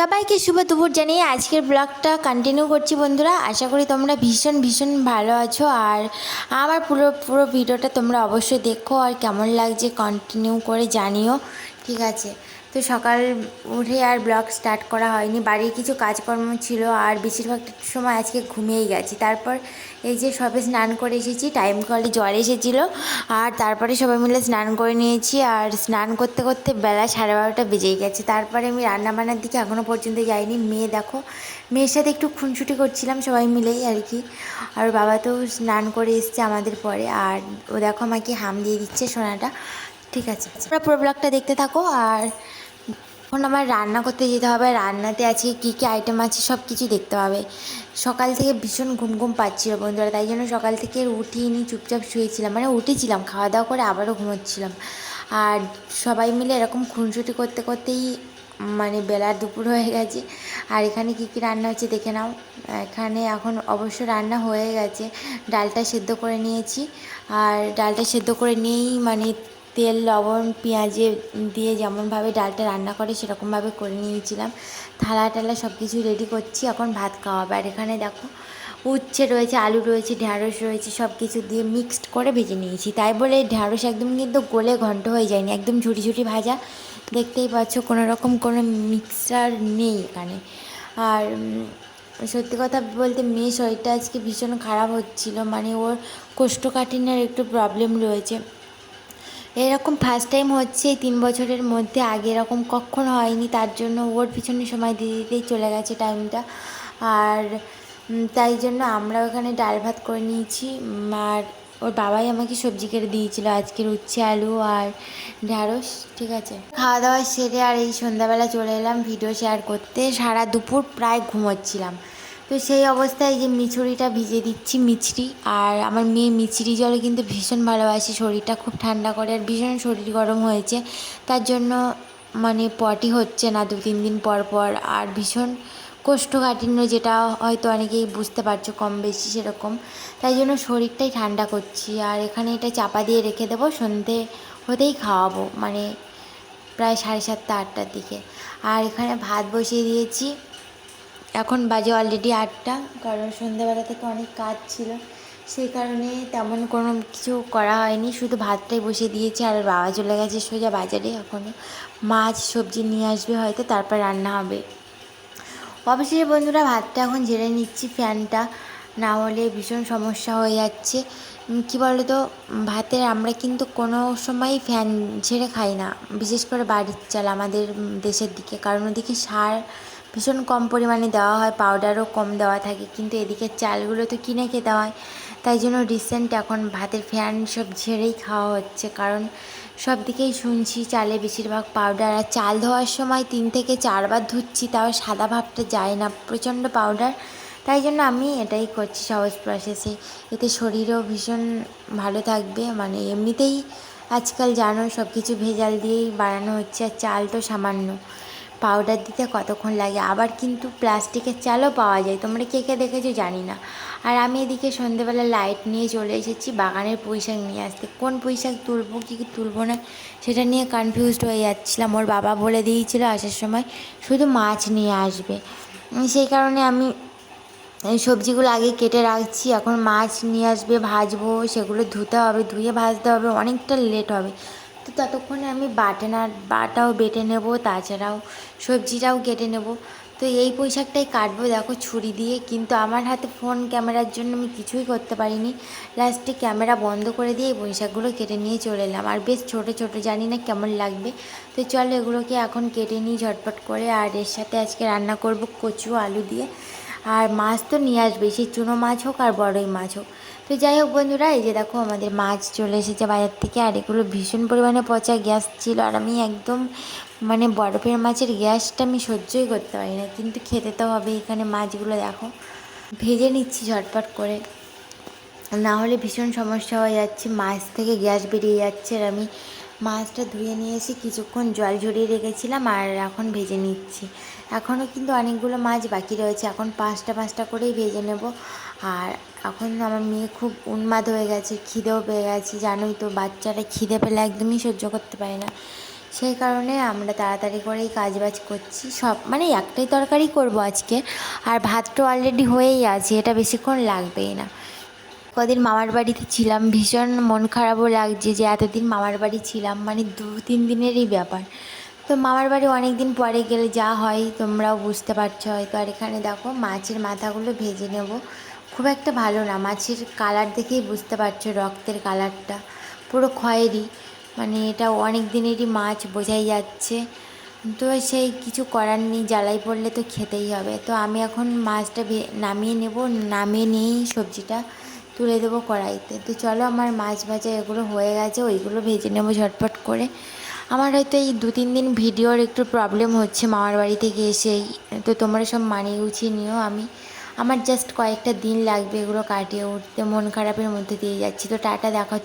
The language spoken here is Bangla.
সবাইকে শুভ দুপুর জানিয়ে আজকের ব্লগটা কন্টিনিউ করছি বন্ধুরা। আশা করি তোমরা ভীষণ ভীষণ ভালো আছো আর আমার পুরো পুরো ভিডিওটা তোমরা অবশ্যই দেখো আর কেমন লাগছে কন্টিনিউ করে জানিও, ঠিক আছে। তো সকাল উঠে আর ব্লগ স্টার্ট করা হয়নি। বাড়ির কিছু কাজকর্ম ছিল আর বেশিরভাগ সময় আজকে ঘুমিয়েই গেছি। তারপর এই যে সবে স্নান করে এসেছি টাইম কলে জ্বর এসেছিল আর তারপরে সবাই মিলে স্নান করে নিয়েছি আর স্নান করতে করতে বেলা সাড়ে বারোটা বেজেই গেছে। তারপরে আমি রান্নাবান্নার দিকে এখনও পর্যন্ত যাইনি। মেয়ে দেখো, মেয়ের সাথে একটু খুনসুটি করছিলাম সবাই মিলেই আর কি। আর বাবা তো স্নান করে এসছে আমাদের পরে আর ও দেখো আমাকে হাম দিয়ে দিচ্ছে সোনাটা। ঠিক আছে পুরো ব্লগটা দেখতে থাকো আর এখন আমার রান্না করতে যেতে হবে, রান্নাতে আছে কী কী আইটেম আছে সব কিছু দেখতে হবে। সকাল থেকে ভীষণ ঘুম ঘুম পাচ্ছিল বন্ধুরা, তাই জন্য সকাল থেকে উঠিয়ে উঠিনি চুপচাপ শুয়েছিলাম মানে উঠেছিলাম, খাওয়া দাওয়া করে আবারও ঘুমোচ্ছিলাম। আর সবাই মিলে এরকম খুনসুটি করতে করতেই মানে বেলা দুপুর হয়ে গেছে। আর এখানে কী কী রান্না হচ্ছে দেখে নাও। এখানে এখন অবশ্য রান্না হয়ে গেছে, ডালটা সেদ্ধ করে নিয়েছি। আর ডালটা সেদ্ধ করে নিয়েই মানে তেল, লবণ, পেঁয়াজে দিয়ে যেমনভাবে ডালটা রান্না করে সেরকমভাবে করে নিয়েছিলাম। থালা টালা সব কিছু রেডি করছি, এখন ভাত খাওয়া হবে আর এখানে দেখো, উচ্ছে রয়েছে, আলু রয়েছে ঢ্যাঁড়স রয়েছে সব কিছু দিয়ে মিক্সড করে ভেজে নিয়েছি। তাই বলে ঢ্যাঁড়স একদম কিন্তু গোলে ঘন্ট হয়ে যায়নি, একদম ঝুটি ঝুটি ভাজা। দেখতেই পাচ্ছ, কোনো রকম কোনো মিক্সার নেই এখানে। আর সত্যি কথা বলতে মেয়ে শরীরটা আজকে ভীষণ খারাপ হচ্ছিল মানে ওর কোষ্ঠকাঠিন্যের একটু প্রবলেম রয়েছে। এরকম ফার্স্ট টাইম হচ্ছে তিন বছরের মধ্যে আগে এরকম কখনো হয়নি, তার জন্য ওর পিছনে সময় দিয়ে দিতেই চলে গেছে টাইমটা আর তাই জন্য আমরা ওখানে ডাল ভাত করে নিয়েছি। আর ওর বাবাই আমাকে সবজি কেটে দিয়েছিল, আজকের উচ্ছে, আলু আর ঢ্যাঁড়স, ঠিক আছে? খাওয়া দাওয়া সেরে আর এই সন্ধ্যাবেলা চলে এলাম ভিডিও শেয়ার করতে। সারা দুপুর প্রায় ঘুমোচ্ছিলাম। তো সেই অবস্থায় যে মিছরিটা ভিজে দিচ্ছি, মিছরি। আর আমার মেয়ে মিছরি জলে কিন্তু ভীষণ ভালোবাসে, শরীরটা খুব ঠান্ডা করে আর ভীষণ শরীর গরম হয়েছে। তার জন্য মানে পটি হচ্ছে না, দু তিন দিন পর পর। আর ভীষণ কোষ্ঠকাঠিন্য যেটা হয়তো অনেকেই বুঝতে পারছ কম বেশি সেরকম। তাই জন্য শরীরটাই ঠান্ডা করছি। আর এখানে এটা চাপা দিয়ে রেখে দেবো, সন্ধে হতেই খাওয়াবো মানে প্রায় সাড়ে সাতটা, আটটার দিকে। আর এখানে ভাত বসিয়ে দিয়েছি। এখন বাজে অলরেডি আটটা, কারণ সন্ধ্যাবেলা থেকে অনেক কাজ ছিল। সেই কারণে তেমন কোনো কিছু করা হয়নি, শুধু ভাতটাই বসিয়ে দিয়েছি, আর বাবা চলে গেছে সোজা বাজারে এখনও মাছ, সবজি নিয়ে আসবে হয়তো, তারপর রান্না হবে। অবশেষে বন্ধুরা, ভাতটা এখন ঝেড়ে নিচ্ছি, ফ্যানটা। না হলে ভীষণ সমস্যা হয়ে যাচ্ছে। কী বলো তো ভাতের আমরা কিন্তু কোনো সময়ই ফ্যান ঝেড়ে খাই না। বিশেষ করে বাড়ির চাল আমাদের দেশের দিকে। কারণ ওদিকে সার ভীষণ কম পরিমাণে দেওয়া হয় পাউডারও কম দেওয়া থাকে, কিন্তু এদিকে চালগুলো তো কিনে খেতে হয়। তাই জন্য রিসেন্ট এখন ভাতের ফ্যান সব ঝেড়েই খাওয়া হচ্ছে, কারণ সব দিকেই শুনছি চালে বেশিরভাগ পাউডার আর চাল ধোয়ার সময় তিন থেকে চারবার ধুচ্ছি, তাও সাদা ভাবটা যায় না, প্রচণ্ড পাউডার তাই জন্য আমি এটাই করছি সহজ প্রসেসে এতে শরীরও ভীষণ ভালো থাকবে মানে এমনিতেই আজকাল জানো সব কিছু ভেজাল দিয়েই বানানো হচ্ছে, আর চাল তো সামান্য। পাউডার দিতে কতক্ষণ লাগে? আবার কিন্তু প্লাস্টিকের চালও পাওয়া যায়। তোমরা কে কে দেখেছ জানি না। আর আমি এদিকে সন্ধেবেলা লাইট নিয়ে চলে এসেছি, বাগানের পুঁই শাক নিয়ে আসতে। কোন পুঁই শাক তুলবো, কি তুলবো না, সেটা নিয়ে কনফিউজড হয়ে যাচ্ছিলাম। ওর বাবা বলে দিয়েছিল আসার সময় শুধু মাছ নিয়ে আসবে। সেই কারণে আমি সবজিগুলো আগে কেটে রাখছি। এখন মাছ নিয়ে আসবে, ভাজবো, সেগুলো ধুতে হবে, ধুয়ে ভাজতে হবে, অনেকটা লেট হবে। তো ততক্ষণে আমি বাটেনার বাটাও বেটে নেব, তাছাড়াও সবজিটাও কেটে নেব। তো এই পোশাকটাই কাটবো, দেখো ছুরি দিয়ে। কিন্তু আমার হাতে ফোন ক্যামেরার জন্য আমি কিছুই করতে পারিনি। লাস্টে ক্যামেরা বন্ধ করে দিয়ে এই পোশাকগুলো কেটে নিয়ে চলে এলাম। আর বেশ ছোটো ছোটো, জানি না কেমন লাগবে। তো চলো এগুলোকে এখন কেটে নিই ঝটপট করে। আর এর সাথে আজকে রান্না করব কচু, আলু দিয়ে। আর মাছ তো নিয়ে আসবে সেই চুনো মাছ হোক আর বড়ই মাছ হোক। তো যাই হোক বন্ধুরা, এই যে দেখো আমাদের মাছ চলে এসেছে বাজার থেকে, আর এগুলো ভীষণ পরিমাণে পচা গ্যাস ছিল, আর আমি একদম মানে বরফের মাছের গ্যাসটা আমি সহ্যই করতে পারি না, কিন্তু খেতে তো হবে এখানে মাছগুলো, দেখো। ভেজে নিচ্ছি ঝটপট করে। না হলে ভীষণ সমস্যা হয়ে যাচ্ছে, মাছ থেকে গ্যাস বেরিয়ে যাচ্ছে, আর আমি মাছটা ধুয়ে নিয়ে এসে কিছুক্ষণ জল ঝরিয়ে রেখেছিলাম আর এখন ভেজে নিচ্ছি। এখনও কিন্তু অনেকগুলো মাছ বাকি রয়েছে, এখন পাঁচটা পাঁচটা করেই ভেজে নেব। আর এখন আমার মেয়ে খুব উন্মাদ হয়ে গেছে, খিদেও পেয়ে গেছে, জানোই তো বাচ্চারা খিদে পেলে একদমই সহ্য করতে পারে না। সেই কারণে আমরা তাড়াতাড়ি করেই কাজ বাজ করছি, সব মানে একটাই তরকারি করব আজকে। আর ভাতটা অলরেডি হয়েই আছে, এটা বেশিক্ষণ লাগবেই না। কদিন মামার বাড়িতে ছিলাম, ভীষণ মন খারাপও লাগছে যে এতদিন মামার বাড়ি ছিলাম মানে দু, তিন দিনেরই ব্যাপার। তো মামার বাড়ি অনেক দিন পরে গেলে যা হয়, তোমরাও বুঝতে পারছ হয়তো। আর এখানে দেখো, মাছের মাথাগুলো ভেজে নেব। খুব একটা ভালো না, মাছের কালার দেখেই বুঝতে পারছ রক্তের কালারটা। পুরো খয়েরি মানে এটা অনেক দিনেরই মাছ, বোঝাই যাচ্ছে। তো সেই কিছু করার নেই, জ্বালাই পড়লে তো খেতেই হবে। তো আমি এখন মাছটা নামিয়ে নেব, নামিয়ে নিয়েই সবজিটা তুলে দেবো কড়াইতে। তো চলো আমার মাছ ভাজা এগুলো হয়ে গেছে, ওইগুলো ভেজে নেব ঝটপট করে। আমার হয়তো এই দু তিন দিন ভিডিওর একটু প্রবলেম হচ্ছে মামার বাড়ি থেকে এসেই তো তোমরা সব মানিয়ে গুছিয়ে নিও আমি। আমার জাস্ট কয়েকটা দিন লাগবে এগুলো কাটিয়ে উঠতে, মন খারাপের মধ্যে দিয়ে যাচ্ছি। তো টাটা, দেখা